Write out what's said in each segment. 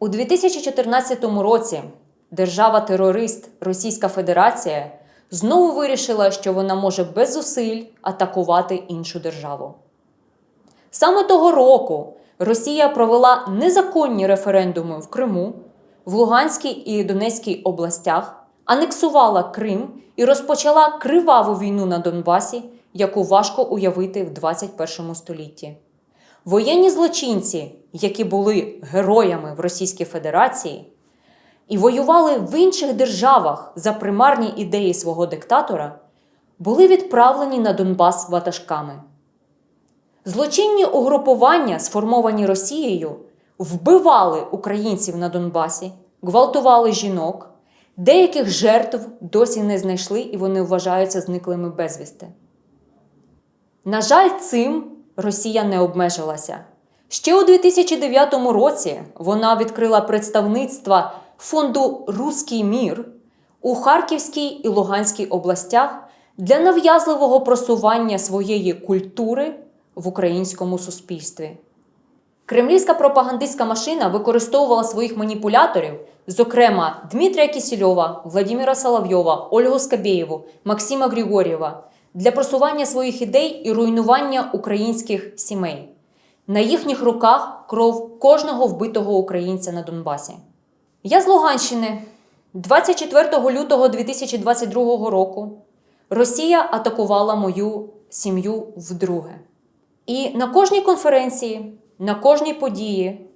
У 2014 році держава-терорист Російська Федерація знову вирішила, що вона може без зусиль атакувати іншу державу. Саме того року Росія провела незаконні референдуми в Криму, в Луганській і Донецькій областях, анексувала Крим і розпочала криваву війну на Донбасі, яку важко уявити в 21 столітті. Воєнні злочинці, які були героями в Російській Федерації і воювали в інших державах за примарні ідеї свого диктатора, були відправлені на Донбас ватажками. Злочинні угрупування, сформовані Росією, вбивали українців на Донбасі, гвалтували жінок, деяких жертв досі не знайшли і вони вважаються зниклими безвісти. На жаль, цим Росія не обмежилася. Ще у 2009 році вона відкрила представництва фонду Руський мір у Харківській і Луганській областях для нав'язливого просування своєї культури в українському суспільстві. Кремлівська пропагандистська машина використовувала своїх маніпуляторів, зокрема Дмитрія Кісільова, Владимира Соловйова, Ольгу Скабєєву, Максима Григорєва, для просування своїх ідей і руйнування українських сімей. На їхніх руках кров кожного вбитого українця на Донбасі. Я з Луганщини. 24 лютого 2022 року Росія атакувала мою сім'ю вдруге. І на кожній конференції, на кожній події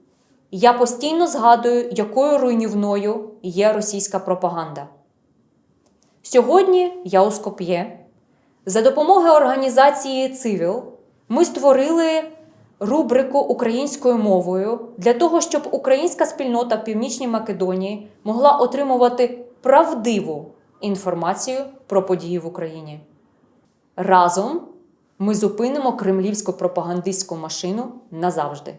я постійно згадую, якою руйнівною є російська пропаганда. Сьогодні я у Скоп'є. За допомогою організації Цивіл ми створили рубрику українською мовою для того, щоб українська спільнота в Північній Македонії могла отримувати правдиву інформацію про події в Україні. Разом ми зупинимо кремлівську пропагандистську машину назавжди.